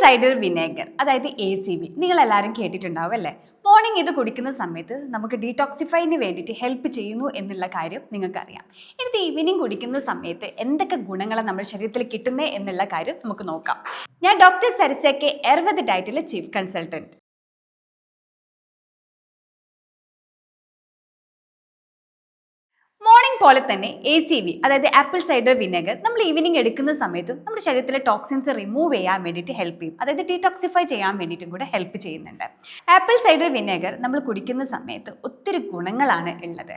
Cider vinegar അതായത് A C V നിങ്ങൾ എല്ലാവരും കേട്ടിട്ടുണ്ടാവും അല്ലേ? മോർണിംഗ് ഇത് കുടിക്കുന്ന സമയത്ത് നമുക്ക് ഡീടോക്സിഫൈന് വേണ്ടിയിട്ട് ഹെൽപ്പ് ചെയ്യുന്നു എന്നുള്ള കാര്യം നിങ്ങൾക്കറിയാം. ഇത് ഈവനിങ് കുടിക്കുന്ന സമയത്ത് എന്തൊക്കെ ഗുണങ്ങളാണ് നമ്മുടെ ശരീരത്തിൽ കിട്ടുന്നത് എന്നുള്ള കാര്യം നമുക്ക് നോക്കാം. ഞാൻ ഡോക്ടർ സരിസയ്ക്ക് എർവത് ഡയറ്റിലെ ചീഫ് കൺസൾട്ടന്റ് പോലെ തന്നെ എ സി വി അതായത് ആപ്പിൾ സൈഡർ വിനെഗർ നമ്മൾ ഈവനിങ് എടുക്കുന്ന സമയത്തും നമ്മുടെ ശരീരത്തിലെ ടോക്സിൻസ് റിമൂവ് ചെയ്യാൻ വേണ്ടിയിട്ട് ഹെൽപ്പ് ചെയ്യും. അതായത് ഡീടോക്സിഫൈ ചെയ്യാൻ വേണ്ടിയിട്ടും കൂടെ ഹെൽപ്പ് ചെയ്യുന്നുണ്ട്. ആപ്പിൾ സൈഡർ വിനെഗർ നമ്മൾ കുടിക്കുന്ന സമയത്ത് ഒത്തിരി ഗുണങ്ങളാണ് ഉള്ളത്.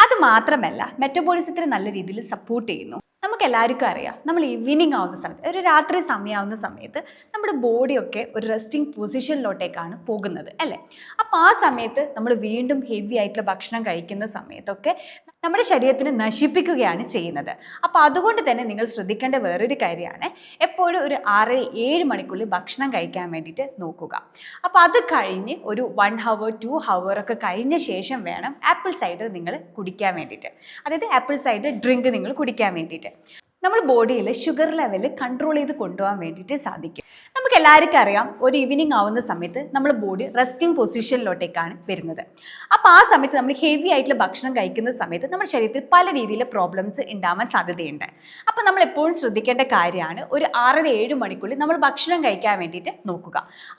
അത് മാത്രമല്ല മെറ്റബോളിസത്തിന് നല്ല രീതിയിൽ സപ്പോർട്ട് ചെയ്യുന്നു. നമുക്ക് എല്ലാവർക്കും അറിയാം. നമ്മൾ ഈവനിങ് ആവുന്ന സമയത്ത് ഒരു രാത്രി സമയമാവുന്ന സമയത്ത് നമ്മുടെ ബോഡിയൊക്കെ ഒരു റെസ്റ്റിംഗ് പൊസിഷനിലോട്ടേക്കാണ് പോകുന്നത് അല്ലേ? അപ്പോൾ ആ സമയത്ത് നമ്മൾ വീണ്ടും ഹെവി ആയിട്ടുള്ള ഭക്ഷണം കഴിക്കുന്ന സമയത്തൊക്കെ നമ്മുടെ ശരീരത്തിനെ നശിപ്പിക്കുകയാണ് ചെയ്യുന്നത്. അപ്പോൾ അതുകൊണ്ട് തന്നെ നിങ്ങൾ ശ്രദ്ധിക്കേണ്ട വേറൊരു കാര്യമാണ് എപ്പോഴും ഒരു ആറ് ഏഴ് മണിക്കുള്ളിൽ ഭക്ഷണം കഴിക്കാൻ വേണ്ടിയിട്ട് നോക്കുക. അപ്പോൾ അത് കഴിഞ്ഞ് ഒരു വൺ ഹവർ ടു ഹവർ ഒക്കെ കഴിഞ്ഞ ശേഷം വേണം ആപ്പിൾ സൈഡർ നിങ്ങൾ കുടിക്കാൻ വേണ്ടിയിട്ട്. അതായത് ആപ്പിൾ സൈഡർ ഡ്രിങ്ക് നിങ്ങൾ കുടിക്കാൻ വേണ്ടിയിട്ട്. നമ്മൾ ബോഡിയിൽ ഷുഗർ ലെവൽ കൺട്രോൾ ചെയ്ത് കൊണ്ടുപോകാൻ വേണ്ടിയിട്ട് സാധിക്കും. നമുക്ക് എല്ലാവർക്കും അറിയാം ഒരു ഈവനിങ് ആവുന്ന സമയത്ത് നമ്മൾ ബോഡി റെസ്റ്റിംഗ് പൊസിഷനിലോട്ടേക്കാണ് വരുന്നത്. അപ്പോൾ ആ സമയത്ത് നമ്മൾ ഹെവി ആയിട്ടുള്ള ഭക്ഷണം കഴിക്കുന്ന സമയത്ത് നമ്മുടെ ശരീരത്തിൽ പല രീതിയിലെ പ്രോബ്ലംസ് ഉണ്ടാവാൻ സാധ്യതയുണ്ട്. അപ്പോൾ നമ്മൾ എപ്പോഴും ശ്രദ്ധിക്കേണ്ട കാര്യമാണ് ഒരു ആറര ഏഴ് മണിക്കുള്ളിൽ നമ്മൾ ഭക്ഷണം കഴിക്കാൻ വേണ്ടിയിട്ട് നോക്കുക.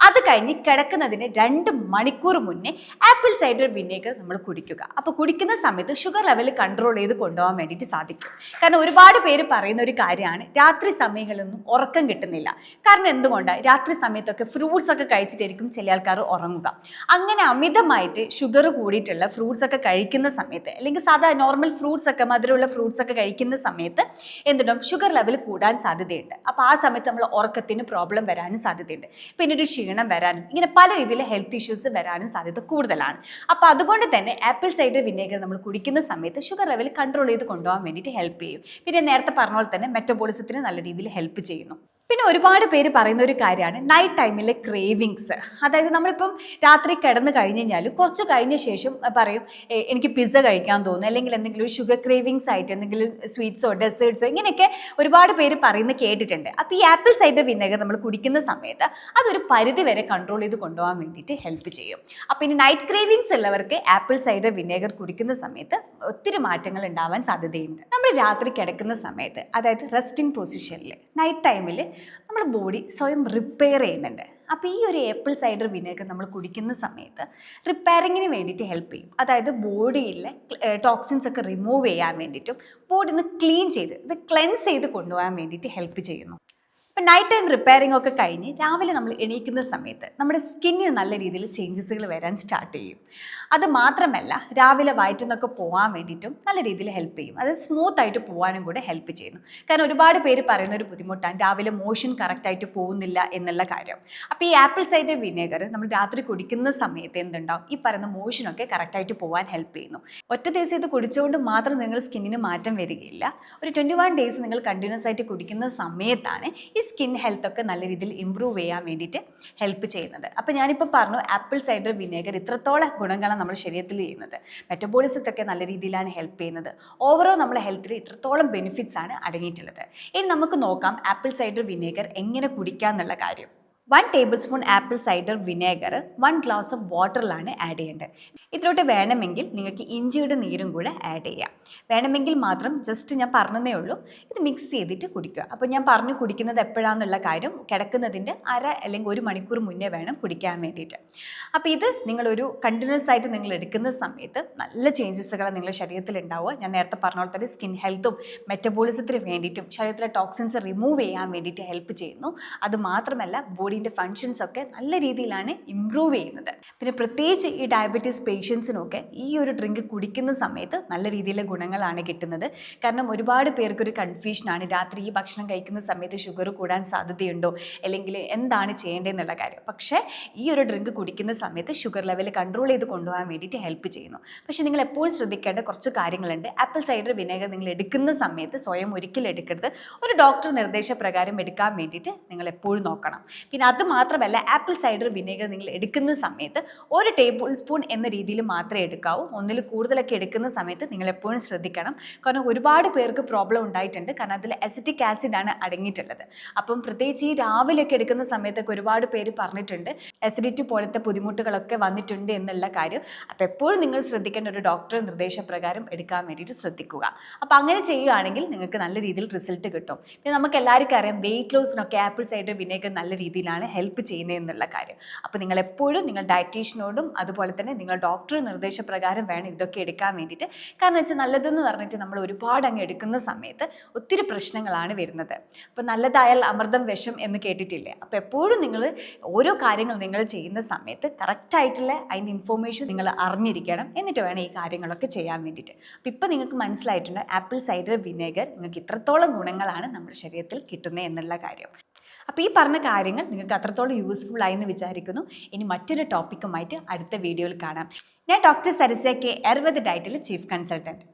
അത് കഴിഞ്ഞ് കിടക്കുന്നതിന് രണ്ട് മണിക്കൂർ മുന്നേ ആപ്പിൾ സൈഡർ വിനേഗർ നമ്മൾ കുടിക്കുക. അപ്പോൾ കുടിക്കുന്ന സമയത്ത് ഷുഗർ ലെവൽ കൺട്രോൾ ചെയ്ത് കൊണ്ടുപോകാൻ വേണ്ടിയിട്ട് സാധിക്കും. കാരണം ഒരുപാട് പേര് പറയുന്ന ഒരു കാര്യമാണ്. രാത്രി സമയങ്ങളിലൊന്നും ഉറക്കം കിട്ടുന്നില്ല. കാരണം എന്തുകൊണ്ട്? രാത്രി സമയത്തൊക്കെ ഫ്രൂട്ട്സ് ഒക്കെ കഴിച്ചിട്ടായിരിക്കും ചില ആൾക്കാർ ഉറങ്ങുക. അങ്ങനെ അമിതമായിട്ട് ഷുഗർ കൂടിയിട്ടുള്ള ഫ്രൂട്ട്സ് ഒക്കെ കഴിക്കുന്ന സമയത്ത് അല്ലെങ്കിൽ സാധാ നോർമൽ ഫ്രൂട്ട്സ് ഒക്കെ മധുരമുള്ള ഫ്രൂട്ട്സ് ഒക്കെ കഴിക്കുന്ന സമയത്ത് എന്തുണ്ടാവും? ഷുഗർ ലെവൽ കൂടാൻ സാധ്യതയുണ്ട്. അപ്പോൾ ആ സമയത്ത് നമ്മൾ ഉറക്കത്തിന് പ്രോബ്ലം വരാനും സാധ്യതയുണ്ട്. പിന്നീട് ക്ഷീണം വരാനും ഇങ്ങനെ പല രീതിയിൽ ഹെൽത്ത് ഇഷ്യൂസ് വരാനും സാധ്യത കൂടുതലാണ്. അപ്പോൾ അതുകൊണ്ട് തന്നെ ആപ്പിൾ സൈഡർ വിനേഗർ നമ്മൾ കുടിക്കുന്ന സമയത്ത് ഷുഗർ ലെവൽ കൺട്രോൾ ചെയ്ത് കൊണ്ടുപോകാൻ വേണ്ടിയിട്ട് ഹെൽപ്പ് ചെയ്യും. പിന്നെ നേരത്തെ പറഞ്ഞ പോലെ തന്നെ മെറ്റബോളിസത്തിന് നല്ല രീതിയിൽ ഹെൽപ്പ് ചെയ്യുന്നു. പിന്നെ ഒരുപാട് പേര് പറയുന്ന ഒരു കാര്യമാണ് നൈറ്റ് ടൈമിലെ ക്രേവിങ്സ് അതായത് നമ്മളിപ്പം രാത്രി കിടന്ന് കഴിഞ്ഞ് കഴിഞ്ഞാൽ കുറച്ച് കഴിഞ്ഞ ശേഷം പറയും എനിക്ക് പിസ്സ കഴിക്കാൻ തോന്നുന്നു. അല്ലെങ്കിൽ എന്തെങ്കിലും ഒരു ഷുഗർ ക്രേവിങ്സ് ആയിട്ട് എന്തെങ്കിലും സ്വീറ്റ്സോ ഡെസേർട്സോ ഇങ്ങനെയൊക്കെ ഒരുപാട് പേര് പറയുന്നത് കേട്ടിട്ടുണ്ട്. അപ്പോൾ ഈ ആപ്പിൾ സൈഡർ വിനെഗർ നമ്മൾ കുടിക്കുന്ന സമയത്ത് അതൊരു പരിധി വരെ കൺട്രോൾ ചെയ്ത് കൊണ്ടുപോകാൻ വേണ്ടിയിട്ട് ഹെൽപ്പ് ചെയ്യും. അപ്പോൾ ഇനി നൈറ്റ് ക്രേവിങ്സ് ഉള്ളവർക്ക് ആപ്പിൾ സൈഡർ വിനെഗർ കുടിക്കുന്ന സമയത്ത് ഒത്തിരി മാറ്റങ്ങൾ ഉണ്ടാവാൻ സാധ്യതയുണ്ട്. നമ്മൾ രാത്രി കിടക്കുന്ന സമയത്ത് അതായത് റെസ്റ്റിംഗ് പൊസിഷനിൽ നൈറ്റ് ടൈമിൽ നമ്മുടെ ബോഡി സ്വയം റിപ്പയർ ചെയ്യുന്നുണ്ട്. അപ്പോൾ ഈ ഒരു ഏപ്പിൾ സൈഡർ വിനേഗർ നമ്മൾ കുടിക്കുന്ന സമയത്ത് റിപ്പയറിങ്ങിന് വേണ്ടിയിട്ട് ഹെൽപ്പ് ചെയ്യും. അതായത് ബോഡിയിലെ ടോക്സിൻസ് ഒക്കെ റിമൂവ് ചെയ്യാൻ വേണ്ടിയിട്ടും ബോഡി ഒന്ന് ക്ലീൻ ചെയ്ത് ഇത് ക്ലെൻസ് ചെയ്ത് കൊണ്ടുപോകാൻ വേണ്ടിയിട്ട് ഹെൽപ്പ് ചെയ്യുന്നു. ഇപ്പം നൈറ്റ് ടൈം റിപ്പയറിംഗ് ഒക്കെ കഴിഞ്ഞ് രാവിലെ നമ്മൾ എണീക്കുന്ന സമയത്ത് നമ്മുടെ സ്കിന്നിന് നല്ല രീതിയിൽ ചേഞ്ചസുകൾ വരാൻ സ്റ്റാർട്ട് ചെയ്യും. അത് മാത്രമല്ല രാവിലെ വയറ്റുന്നൊക്കെ പോകാൻ വേണ്ടിയിട്ടും നല്ല രീതിയിൽ ഹെൽപ്പ് ചെയ്യും. അത് സ്മൂത്ത് ആയിട്ട് പോകാനും കൂടെ ഹെൽപ്പ് ചെയ്യുന്നു. കാരണം ഒരുപാട് പേര് പറയുന്ന ഒരു ബുദ്ധിമുട്ടാണ് രാവിലെ മോഷൻ കറക്റ്റായിട്ട് പോകുന്നില്ല എന്നുള്ള കാര്യം. അപ്പോൾ ഈ ആപ്പിൾ സൈഡർ വിനേഗർ നമ്മൾ രാത്രി കുടിക്കുന്ന സമയത്ത് എന്തുണ്ടാവും? ഈ പറയുന്ന മോഷനൊക്കെ കറക്റ്റായിട്ട് പോകാൻ ഹെൽപ്പ് ചെയ്യുന്നു. ഒറ്റ ദിവസം ഇത് കുടിച്ചുകൊണ്ട് മാത്രം നിങ്ങൾ സ്കിന്നിന് മാറ്റം വരികയില്ല. ഒരു ട്വന്റി വൺ ഡേയ്സ് നിങ്ങൾ കണ്ടിന്യൂസ് ആയിട്ട് കുടിക്കുന്ന സമയത്താണ് ഈ സ്കിൻ ഹെൽത്ത് ഒക്കെ നല്ല രീതിയിൽ ഇമ്പ്രൂവ് ചെയ്യാൻ വേണ്ടിയിട്ട് ഹെൽപ്പ് ചെയ്യുന്നത്. അപ്പോൾ ഞാനിപ്പോൾ പറഞ്ഞു ആപ്പിൾ സൈഡർ വിനേഗർ ഇത്രത്തോളം ഗുണങ്ങളാണ് നമ്മുടെ ശരീരത്തിൽ ചെയ്യുന്നത്. മെറ്റബോളിസത്തൊക്കെ നല്ല രീതിയിലാണ് ഹെൽപ്പ് ചെയ്യുന്നത്. ഓവറോൾ നമ്മുടെ ഹെൽത്തിൽ ഇത്രത്തോളം ബെനിഫിറ്റ്സ് ആണ് അടങ്ങിയിട്ടുള്ളത്. ഇനി നമുക്ക് നോക്കാം ആപ്പിൾ സൈഡർ വിനേഗർ എങ്ങനെ കുടിക്കാം എന്നുള്ള കാര്യം. One tablespoon apple cider vinegar one glass of വാട്ടറിലാണ് add ചെയ്യേണ്ടത്. ഇതിലോട്ട് വേണമെങ്കിൽ നിങ്ങൾക്ക് ഇഞ്ചിയുടെ നീരും കൂടെ ആഡ് ചെയ്യാം. വേണമെങ്കിൽ മാത്രം ജസ്റ്റ് ഞാൻ പറഞ്ഞതേ ഉള്ളൂ. ഇത് മിക്സ് ചെയ്തിട്ട് കുടിക്കുക. അപ്പോൾ ഞാൻ പറഞ്ഞു കുടിക്കുന്നത് എപ്പോഴാണെന്നുള്ള കാര്യം കിടക്കുന്നതിന്റെ അര അല്ലെങ്കിൽ ഒരു മണിക്കൂർ മുന്നേ വേണം കുടിക്കാൻ വേണ്ടിയിട്ട്. അപ്പോൾ ഇത് നിങ്ങളൊരു കണ്ടിന്യൂസ് ആയിട്ട് നിങ്ങൾ എടുക്കുന്ന സമയത്ത് നല്ല ചേഞ്ചസുകൾ നിങ്ങളുടെ ശരീരത്തിൽ ഉണ്ടാവുക. ഞാൻ നേരത്തെ പറഞ്ഞ പോലെ തന്നെ സ്കിൻ ഹെൽത്തും മെറ്റബോളിസത്തിന് വേണ്ടിയിട്ടും ശരീരത്തിലെ ടോക്സിൻസ് റിമൂവ് ചെയ്യാൻ വേണ്ടിയിട്ട് ഹെൽപ്പ് ചെയ്യുന്നു. അത് മാത്രമല്ല ബോഡീന്റെ ഫങ്ഷൻസ് ഒക്കെ നല്ല രീതിയിലാണ് ഇമ്പ്രൂവ് ചെയ്യുന്നത്. പിന്നെ പ്രത്യേകിച്ച് ഈ ഡയബറ്റീസ് പേഷ്യൻസിനൊക്കെ ഈ ഒരു ഡ്രിങ്ക് കുടിക്കുന്ന സമയത്ത് നല്ല രീതിയിലെ ഗുണങ്ങളാണ് കിട്ടുന്നത്. കാരണം ഒരുപാട് പേർക്കൊരു കൺഫ്യൂഷനാണ് രാത്രി ഈ ഭക്ഷണം കഴിക്കുന്ന സമയത്ത് ഷുഗർ കൂടാൻ സാധ്യതയുണ്ടോ? അല്ലെങ്കിൽ എന്താണ് ചെയ്യേണ്ടതെന്നുള്ള കാര്യം. പക്ഷേ ഈ ഒരു ഡ്രിങ്ക് കുടിക്കുന്ന സമയത്ത് ഷുഗർ ലെവൽ കൺട്രോൾ ചെയ്ത് കൊണ്ടുപോകാൻ വേണ്ടിയിട്ട് ഹെൽപ്പ് ചെയ്യുന്നു. പക്ഷേ നിങ്ങൾ എപ്പോഴും ശ്രദ്ധിക്കേണ്ട കുറച്ച് കാര്യങ്ങളുണ്ട്. ആപ്പിൾ സൈഡർ വിനേഗർ നിങ്ങൾ എടുക്കുന്ന സമയത്ത് സ്വയം ഒരിക്കലും എടുക്കരുത്. ഒരു ഡോക്ടർ നിർദ്ദേശപ്രകാരം എടുക്കാൻ വേണ്ടിയിട്ട് നിങ്ങൾ എപ്പോഴും നോക്കണം. പിന്നെ അത് മാത്രമല്ല ആപ്പിൾ സൈഡർ വിനേഗർ നിങ്ങൾ എടുക്കുന്ന സമയത്ത് ഒരു ടേബിൾ സ്പൂൺ എന്ന രീതിയിൽ മാത്രമേ എടുക്കാവൂ. ഒന്നിൽ കൂടുതലൊക്കെ എടുക്കുന്ന സമയത്ത് നിങ്ങൾ എപ്പോഴും ശ്രദ്ധിക്കണം. കാരണം ഒരുപാട് പേർക്ക് പ്രോബ്ലം ഉണ്ടായിട്ടുണ്ട്. കാരണം അതിൽ അസിറ്റിക് ആസിഡ് ആണ് അടങ്ങിയിട്ടുള്ളത്. അപ്പം പ്രത്യേകിച്ച് ഈ രാവിലെയൊക്കെ എടുക്കുന്ന സമയത്തൊക്കെ ഒരുപാട് പേര് പറഞ്ഞിട്ടുണ്ട് അസിഡിറ്റി പോലത്തെ ബുദ്ധിമുട്ടുകളൊക്കെ വന്നിട്ടുണ്ട് എന്നുള്ള കാര്യം. അപ്പോൾ എപ്പോഴും നിങ്ങൾ ശ്രദ്ധിക്കേണ്ട ഒരു ഡോക്ടർ നിർദ്ദേശപ്രകാരം എടുക്കാൻ വേണ്ടിയിട്ട് ശ്രദ്ധിക്കുക. അപ്പോൾ അങ്ങനെ ചെയ്യുകയാണെങ്കിൽ നിങ്ങൾക്ക് നല്ല രീതിയിൽ റിസൾട്ട് കിട്ടും. പിന്നെ നമുക്ക് എല്ലാവർക്കും അറിയാം വെയിറ്റ് ലോസിനൊക്കെ ആപ്പിൾ സൈഡർ വിനേഗർ നല്ല രീതിയിലാണ്. ഹെൽപ്പ് ചെയ്യുന്നത് എന്നുള്ള കാര്യം. അപ്പോൾ നിങ്ങൾ എപ്പോഴും നിങ്ങൾ ഡയറ്റീഷ്യനോടും അതുപോലെ തന്നെ നിങ്ങൾ ഡോക്ടർ നിർദ്ദേശപ്രകാരം വേണം ഇതൊക്കെ എടുക്കാൻ വേണ്ടിയിട്ട്. കാരണം വെച്ചാൽ നല്ലതെന്ന് പറഞ്ഞിട്ട് നമ്മൾ ഒരുപാട് അങ്ങ് എടുക്കുന്ന സമയത്ത് ഒത്തിരി പ്രശ്നങ്ങളാണ് വരുന്നത്. അപ്പോൾ നല്ലതായാൽ അമൃതം വിഷം എന്ന് കേട്ടിട്ടില്ലേ? അപ്പോൾ എപ്പോഴും നിങ്ങൾ ഓരോ കാര്യങ്ങൾ നിങ്ങൾ ചെയ്യുന്ന സമയത്ത് കറക്റ്റായിട്ടുള്ള അതിന്റെ ഇൻഫോർമേഷൻ നിങ്ങൾ അറിഞ്ഞിരിക്കണം. എന്നിട്ട് വേണം ഈ കാര്യങ്ങളൊക്കെ ചെയ്യാൻ വേണ്ടിയിട്ട്. അപ്പോൾ ഇപ്പോൾ നിങ്ങൾക്ക് മനസ്സിലായിട്ടുണ്ട് ആപ്പിൾ സൈഡർ വിനേഗർ നിങ്ങൾക്ക് ഇത്രത്തോളം ഗുണങ്ങളാണ് നമ്മുടെ ശരീരത്തിൽ കിട്ടുന്നത് എന്നുള്ള കാര്യം. അപ്പോൾ ഈ പറഞ്ഞ കാര്യങ്ങൾ നിങ്ങൾക്ക് അത്രത്തോളം യൂസ്ഫുൾ ആയി എന്ന് വിചാരിക്കുന്നു. ഇനി മറ്റൊരു ടോപ്പിക്കുമായിട്ട് അടുത്ത വീഡിയോയിൽ കാണാം. ഞാൻ ഡോക്ടർ സരസ്യ കെ അറുപത് ഡയറ്റിൽ ചീഫ് കൺസൾട്ടന്റ്